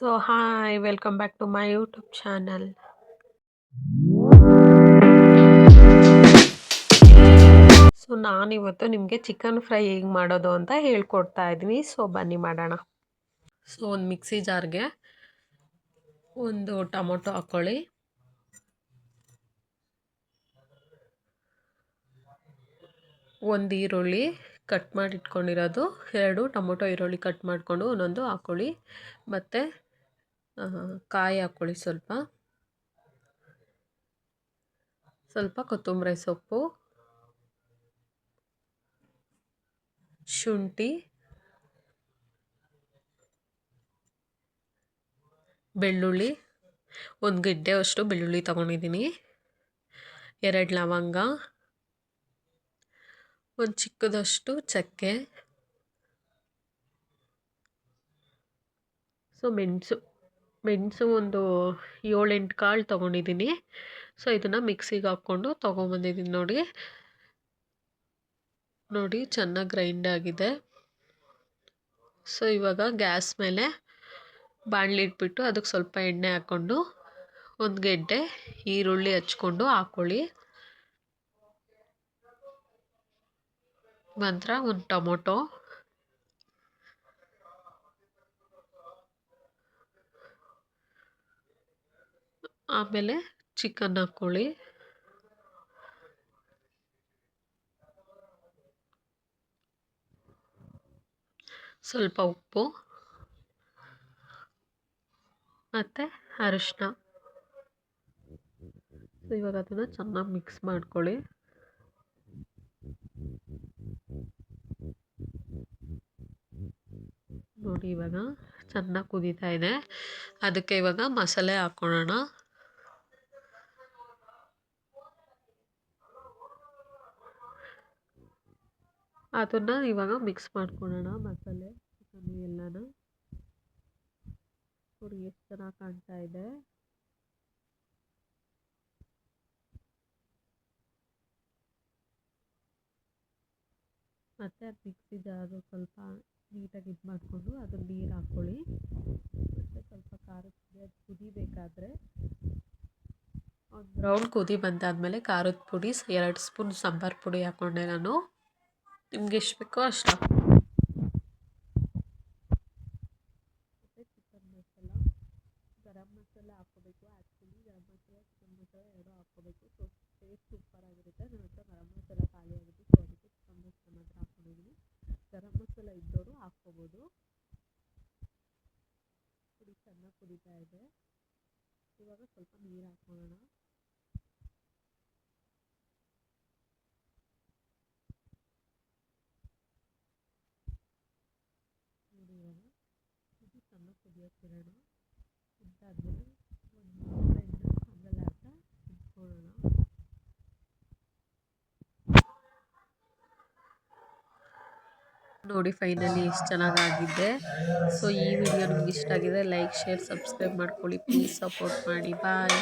So hi welcome back to my YouTube channel so ನಾನಿವತ್ತು ನಿಮಗೆ chicken fry ಹೇಗೆ ಮಾಡೋದು ಅಂತ ಹೇಳ್ಕೊಡ್ತಾ ಇದ್ದೀನಿ. ಸೊ ಬನ್ನಿ ಮಾಡೋಣ. ಸೊ ಒಂದು ಮಿಕ್ಸಿ ಜಾರ್ಗೆ ಒಂದು ಟೊಮೊಟೊ ಹಾಕ್ಕೊಳ್ಳಿ ಒಂದು ಈರುಳ್ಳಿ ಕಟ್ ಮಾಡಿ ಇಟ್ಕೊಂಡಿರೋದು ಎರಡು ಟೊಮೊಟೊ ಈರುಳ್ಳಿ ಕಟ್ ಮಾಡಿಕೊಂಡು, ಒಂದೊಂದು ಹಾಕ್ಕೊಳ್ಳಿ ಮತ್ತು ಕಾಯಿ ಹಾಕ್ಕೊಳ್ಳಿ ಸ್ವಲ್ಪ. ಸ್ವಲ್ಪ ಕೊತ್ತಂಬರಿ ಸೊಪ್ಪು. ಶುಂಠಿ. ಬೆಳ್ಳುಳ್ಳಿ. ಒಂದು ಗಿಡ್ಡೆ ಅಷ್ಟು ಬೆಳ್ಳುಳ್ಳಿ ತೊಗೊಂಡಿದ್ದೀನಿ. ಎರಡು ಲವಂಗ. ಒಂದು ಚಿಕ್ಕದಷ್ಟು ಚಕ್ಕೆ. ಸೊ, ಮೆಣಸು. ಮೆಣಸು ಒಂದು ಏಳೆಂಟು ಕಾಳು ತೊಗೊಂಡಿದ್ದೀನಿ. ಸೊ ಇದನ್ನು ಮಿಕ್ಸಿಗೆ ಹಾಕ್ಕೊಂಡು ತೊಗೊಂಬಂದಿದ್ದೀನಿ ನೋಡಿ. ನೋಡಿ, ಚೆನ್ನಾಗಿ ಗ್ರೈಂಡ್ ಆಗಿದೆ. ಸೊ ಇವಾಗ ಗ್ಯಾಸ್ ಮೇಲೆ ಬಾಣಲಿ ಇಟ್ಬಿಟ್ಟು ಅದಕ್ಕೆ ಸ್ವಲ್ಪ ಎಣ್ಣೆ ಹಾಕ್ಕೊಂಡು ಒಂದು ಗೆಡ್ಡೆ ಈರುಳ್ಳಿ ಹಚ್ಕೊಂಡು ಹಾಕ್ಕೊಳ್ಳಿ ನಂತರ ಒಂದು ಟೊಮೊಟೊ. ಆಮೇಲೆ ಚಿಕನ್ ಹಾಕ್ಕೊಳ್ಳಿ. ಸ್ವಲ್ಪ ಉಪ್ಪು. ಮತ್ತು ಅರಿಶಿನ ಇವಾಗ ಅದನ್ನು ಚೆನ್ನಾಗಿ ಮಿಕ್ಸ್ ಮಾಡ್ಕೊಳ್ಳಿ. ನೋಡಿ ಇವಾಗ ಚೆನ್ನಾಗಿ ಕುದೀತಾ ಇದೆ. ಅದಕ್ಕೆ ಇವಾಗ ಮಸಾಲೆ ಹಾಕ್ಕೊಳ್ಳೋಣ. ಅದನ್ನು ಇವಾಗ ಮಿಕ್ಸ್ ಮಾಡ್ಕೊಳ್ಳೋಣ ಮಸಾಲೆ ಚಿಕನ್ ಎಲ್ಲನೂ. ನೋಡಿ ಎಷ್ಟು ಚೆನ್ನಾಗಿ ಕಾಣ್ತಾ ಇದೆ. ಮತ್ತು ಅದು ಮಿಕ್ಸಿ ಜಾರು ಸ್ವಲ್ಪ ನೀಟಾಗಿ ಇದು ಮಾಡಿಕೊಂಡು ಅದನ್ನು ನೀರು ಹಾಕ್ಕೊಳ್ಳಿ. ಮತ್ತು ಸ್ವಲ್ಪ ಖಾರದ ಪುಡಿ, ಅದು ಕುದಿಬೇಕಾದ್ರೆ ಒಂದು ರೌಂಡ್ ಕುದಿ ಬಂದಾದಮೇಲೆ ಖಾರದ ಪುಡಿ ಎರಡು ಸ್ಪೂನ್ ಸಾಂಬಾರು ಪುಡಿ ಹಾಕ್ಕೊಂಡೆ ನಾನು. ನಿಮ್ಗೆ ಎಷ್ಟು ಬೇಕೋ ಅಷ್ಟು. ಚಿಕನ್ ಮಸಾಲ ಗರಂ ಮಸಾಲ ಹಾಕ್ಕೋಬೇಕು ಆ್ಯಕ್ಚುಲಿ ಗರಂ ಮಸಾಲ ಚಿಕನ್ ಮಸಾಲ ಎರಡೂ ಹಾಕ್ಕೋಬೇಕು ಸೊ ಟೇಸ್ಟ್ ಸೂಪರಾಗಿರುತ್ತೆ ನನ್ನ ಹತ್ರ ಗರಂ ಮಸಾಲ ಖಾಲಿ ಅದಕ್ಕೆ ಚಿಕನ್ ಮಸಾಲ ಮಾತ್ರ ಹಾಕ್ಕೊಂಡಿದ್ದೀನಿ ಗರಂ ಮಸಾಲ ಇದ್ದವರು ಪುಡಿ ಚೆನ್ನಾಗಿ ಕುದೀತಾ ಇದೆ. ಇವಾಗ ಸ್ವಲ್ಪ ನೀರು ಹಾಕ್ಕೊಳ್ಳೋಣ. ಇದು ಚೆನ್ನಾಗಿ ಕುದಿಯೋಕ್ಕಿರೋಣ ಇದಾದ್ಮೇಲೆ ಒಂದು ಅದರಲ್ಲಿ ಅರ್ಧ ಇಟ್ಕೊಳ್ಳೋಣ ನೋಡಿ ಫೈನಲಿ ಎಷ್ಟು ಚೆನ್ನಾಗಾಗಿದೆ. ಸೊ ಈ ವಿಡಿಯೋ ನಿಮ್ಗೆ ಇಷ್ಟ ಆಗಿದೆ ಲೈಕ್ ಶೇರ್ ಸಬ್ಸ್ಕ್ರೈಬ್ ಮಾಡ್ಕೊಳ್ಳಿ. ಪ್ಲೀಸ್ ಸಪೋರ್ಟ್ ಮಾಡಿ. ಬಾಯ್